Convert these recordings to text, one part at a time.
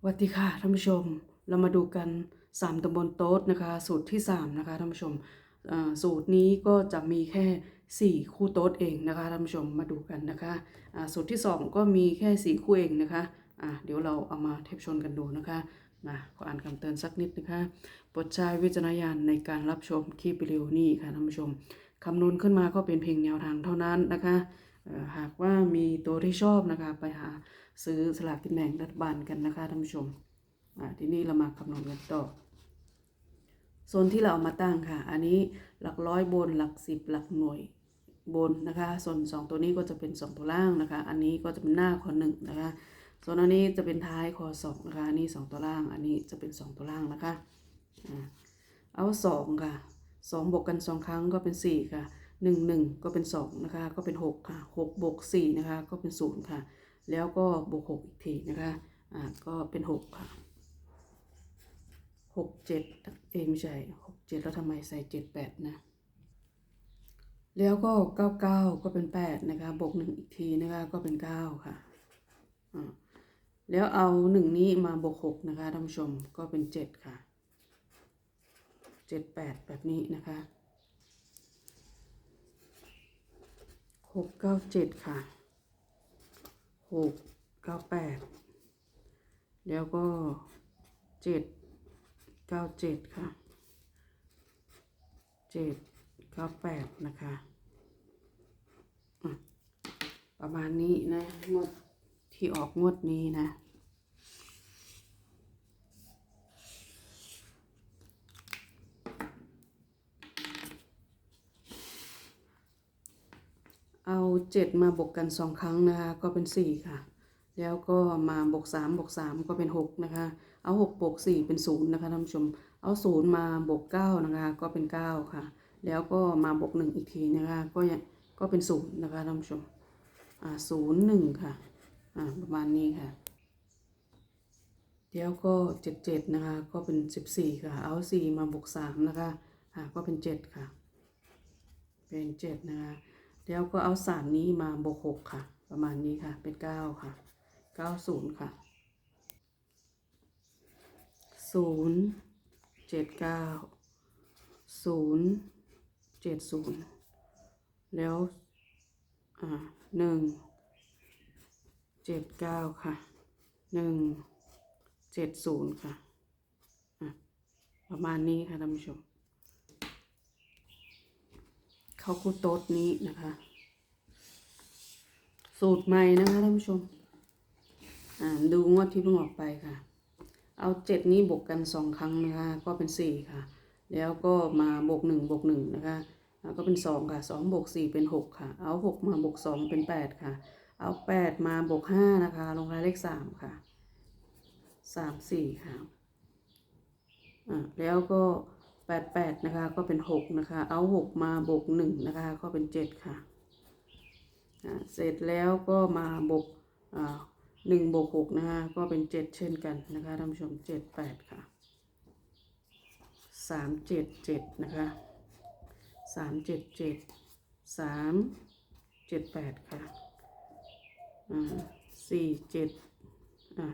สวัสดีค่ะท่านผู้ชม เรามาดูกัน 3ตำบลโต๊ดนะคะ สูตรที่ 3 นะคะท่านผู้ชมสูตรนี้ก็จะมีแค่ 4 คู่โต๊ดเองนะคะท่านผู้ชมมาดูกันนะคะสูตรที่ 2 ก็มีแค่ 4 คู่เองนะคะอ่าเดี๋ยวเราเอามาเทปชนกันดูนะคะมาขออ่านคำเตือนสักนิดนะคะโปรดใช้วิจารณญาณในการรับชมคลิปวิดีโอนี้ค่ะท่านผู้ชมคำนวณขึ้นมาก็เป็นเพียงแนวทางเท่านั้นนะคะ หากว่ามีตัวที่ชอบนะคะไปหาซื้อสลากกินแบ่งรัฐบาลกันนะคะท่านผู้ชมอ่าทีนี้เรามาคำนวณกันต่อโซนที่เราเอามาตั้งค่ะ อันนี้หลักร้อยบนหลักสิบหลักหน่วยบนนะคะ ส่วนสองตัวนี้ก็จะเป็นสองตัวล่างนะคะ อันนี้ก็จะเป็นหน้าคอหนึ่งนะคะ ส่วนอันนี้จะเป็นท้ายคอสองนะคะ อันนี้สองตัวล่าง อันนี้จะเป็นสองตัวล่างนะคะ เอาสองค่ะสองบวกกันสองครั้งก็เป็นสี่ค่ะ หนึ่งหนึ่งก็เป็นสองนะคะ ก็เป็นหกค่ะหกบวกสี่นะคะ ก็เป็นศูนย์ค่ะ แล้วก็บวกหกอีกทีนะคะ อ่า ก็เป็นหกค่ะหกเจ็ดเอยไม่ใช่หกเจ็ดแล้วทำไมใส่เจ็ดแปดนะ แล้วก็เก้าเก้าก็เป็นแปดนะคะ บวกหนึ่งอีกทีนะคะ ก็เป็นเก้าค่ะ อ่า แล้วเอาหนึ่งนี้มาบวกหกนะคะท่านผู้ชม ก็เป็นเจ็ดค่ะเจ็ดแปดแบบนี้นะคะ หกเก้าเจ็ดค่ะหกเก้าแปดแล้วก็เจ็ดเก้าเจ็ดค่ะเจ็ดเก้าแปดนะคะประมาณนี้นะงดที่ออกงวดนี้นะ เจ็ดมาบวกกันสองครั้งนะคะ ก็เป็นสี่ค่ะ แล้วก็มาบวกสามบวกสามก็เป็นหกนะคะ เอาหกบวกสี่เป็นศูนย์นะคะท่านผู้ชม เอาศูนย์มาบวกเก้านะคะ ก็เป็นเก้าค่ะ แล้วก็มาบวกหนึ่งอีกทีนะคะ ก็ยังก็เป็นศูนย์นะคะท่านผู้ชม อ่าศูนย์หนึ่งค่ะ อ่าประมาณนี้ค่ะเดี๋ยวก็เจ็ดเจ็ดนะคะ ก็เป็นสิบสี่ค่ะ เอาสี่มาบวกสามนะคะ อ่าก็เป็นเจ็ดค่ะ เป็นเจ็ดนะคะ แล้วก็เอาสามนี้มาบวกหกค่ะ ประมาณนี้ค่ะ เป็นเก้าค่ะเก้าศูนย์ค่ะศูนย์เจ็ดเก้าศูนย์เจ็ดศูนย์แล้วอ่าหนึ่งเจ็ดเก้าค่ะหนึ่งเจ็ดศูนย์ค่ะ ประมาณนี้ค่ะท่านผู้ชม ขาคูโต๊ดนี้นะคะ สูตรใหม่นะคะท่านผู้ชม อ่าดูงวดที่เพิ่งออกไปค่ะ เอาเจ็ดนี้บวกกันสองครั้งนะคะ ก็เป็นสี่ค่ะ แล้วก็มาบวกหนึ่งบวกหนึ่งนะคะอ่าก็เป็นสองค่ะสองบวกสี่เป็นหกค่ะ เอาหกมาบวกสองเป็นแปดค่ะ เอาแปดมาบวกห้านะคะ ลงท้ายเลขสามค่ะสามสี่ค่ะ อ่าแล้วก็ แปดแปดนะคะ ก็เป็นหกนะคะ เอาหกมาบวกหนึ่งนะคะ ก็เป็นเจ็ดค่ะเสร็จแล้วก็มาบวกอ่าหนึ่งบวกหกนะคะก็เป็นเจ็ดเช่นกันนะคะท่านผู้ชมเจ็ดแปดค่ะสามเจ็ดเจ็ดนะคะสามเจ็ดเจ็ดสามเจ็ดแปดค่ะอ่าสี่เจ็ดอ่า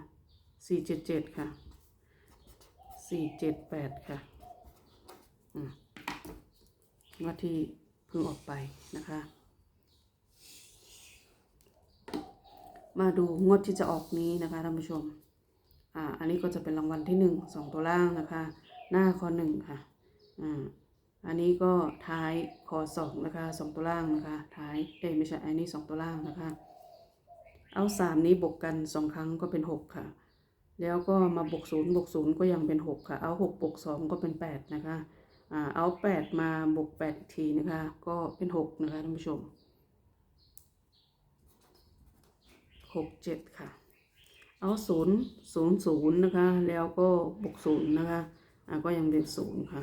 สี่เจ็ดเจ็ดค่ะสี่เจ็ดแปดค่ะ อืมว่าที่เพิ่งออกไปนะคะ มาดูงวดที่จะออกนี้นะคะท่านผู้ชม อ่า อันนี้ก็จะเป็นรางวัลที่หนึ่งสองตัวล่างนะคะ หน้าคอหนึ่งค่ะ อ่า อันนี้ก็ท้ายคอสองนะคะสองตัวล่างนะคะ ท้ายเอ้ไม่ใช่ อันนี้สองตัวล่างนะคะ เอาสามนี้บวกกันสองครั้งก็เป็นหกค่ะแล้วก็มาบวกศูนย์บวกศูนย์ก็ยังเป็นหกค่ะ เอาหกบวกสองก็เป็นแปดนะคะ เอาแปดมาบวกแปดอีกทีนะคะ ก็เป็นหกนะคะท่านผู้ชมหกเจ็ดค่ะ เอาศูนย์ศูนย์ศูนย์นะคะ แล้วก็บวกศูนย์นะคะอ่าก็ยังเป็นศูนย์ค่ะ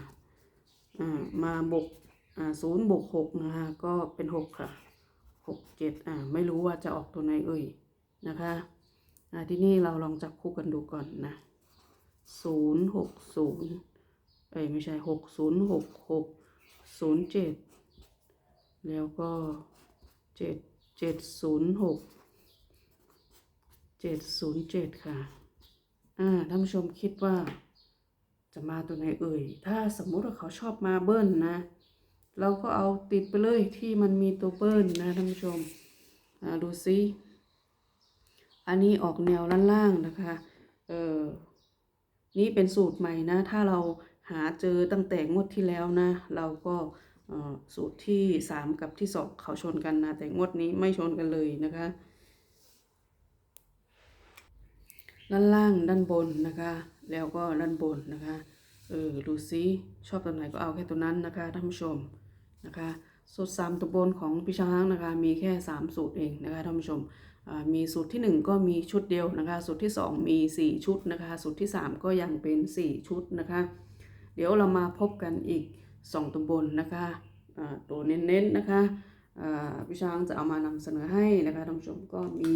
อ่ามาบวกอ่าศูนย์บวกหกนะคะ ก็เป็นหกค่ะหกเจ็ดอ่าไม่รู้ว่าจะออกตัวไหนเอ่ยนะคะอ่าที่นี่เราลองจับคู่กันดูก่อนนะศูนย์หกศูนย์ เอ้ยไม่ใช่หกศูนย์หกหกศูนย์เจ็ดแล้วก็เจ็ดเจ็ดศูนย์หกเจ็ดศูนย์เจ็ดค่ะ อ่าท่านผู้ชมคิดว่า จะมาตัวไหนเอ่ย ถ้าสมมุติว่าเขาชอบมาเบิ้ลนะ เราก็เอาติดไปเลยที่มันมีตัวเบิ้ลนะท่านผู้ชม อ่าดูซิอันนี้ออกแนวล่างๆนะคะ เออนี่เป็นสูตรใหม่นะ ถ้าเรา หาเจอตั้งแต่งวดที่แล้วนะ เราก็สูตรที่สามกับที่สองเขาชนกันนะ แต่งวดนี้ไม่ชนกันเลยนะคะ ด้านล่างด้านบนนะคะ แล้วก็ด้านบนนะคะเออดูซิชอบตัวไหนก็เอาแค่ตัวนั้นนะคะท่านผู้ชมนะคะสูตรสามตัวบนของพี่ช้างนะคะ มีแค่สามสูตรเองนะคะท่านผู้ชมมีสูตรที่หนึ่งก็มีชุดเดียวนะคะ สูตรที่สองมีสี่ชุดนะคะ สูตรที่สามก็ยังเป็นสี่ชุดนะคะ ดี๋ยวเรามาพบกันอีกสองตัวบนนะคะตัวเน้นๆนะคะอ่าพี่ช้างจะเอามานำเสนอให้นะคะท่านผู้ชมก็มี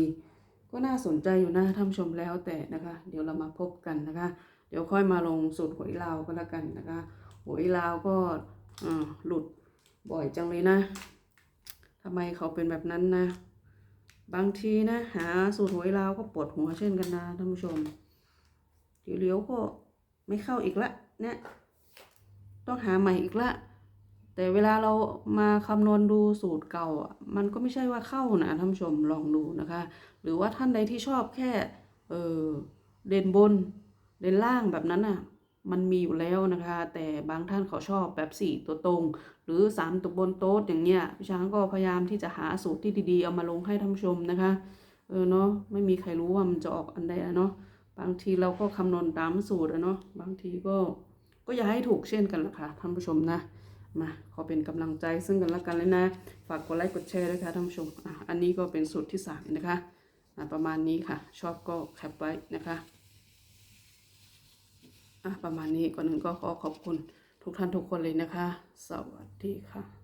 ก็น่าสนใจอยู่นะท่านผู้ชมแล้วแต่นะคะ เดี๋ยวเรามาพบกันนะคะ เดี๋ยวค่อยมาลงสูตรหวยลาวก็แล้วกันนะคะหวยลาวก็หลุดบ่อยจังเลยนะทำไมเขาเป็นแบบนั้นนะ บางทีนะ หาสูตรหวยลาวก็ปวดหัวเช่นกันนะท่านผู้ชมเดี๋ยวเลี้ยวก็ไม่เข้าอีกละเนี่ย ต้องหาใหม่อีกละ แต่เวลาเรามาคำนวณดูสูตรเก่าอะมันก็ไม่ใช่ว่าเข้านะท่านผู้ชมลองดูนะคะ หรือว่าท่านใดที่ชอบแค่เออเด่นบนเด่นล่างแบบนั้นน่ะมันมีอยู่แล้วนะคะ แต่บางท่านเขาชอบแบบสี่ตัวตรง หรือสามตัวบนโต๊ะอย่างเงี้ยพี่ช้างก็พยายามที่จะหาสูตรที่ดีๆ เอามาลงให้ท่านผู้ชมนะคะ เออเนาะไม่มีใครรู้ว่ามันจะออกอันใดอะเนาะบางทีเราก็คำนวณตามสูตรอะเนาะบางทีก็ ก็อย่าให้ถูกเช่นกันละค่ะท่านผู้ชมนะมาขอเป็นกำลังใจซึ่งกันและกันเลยนะ ฝากกดไลค์กดแชร์ด้วยค่ะท่านผู้ชมอะอันนี้ก็เป็นสูตรที่สามนะคะอะประมาณนี้ค่ะ ชอบก็แคปไว้นะคะอะประมาณนี้ก่อนหนึ่งก็ขอขอบคุณทุกท่านทุกคนเลยนะคะ สวัสดีค่ะ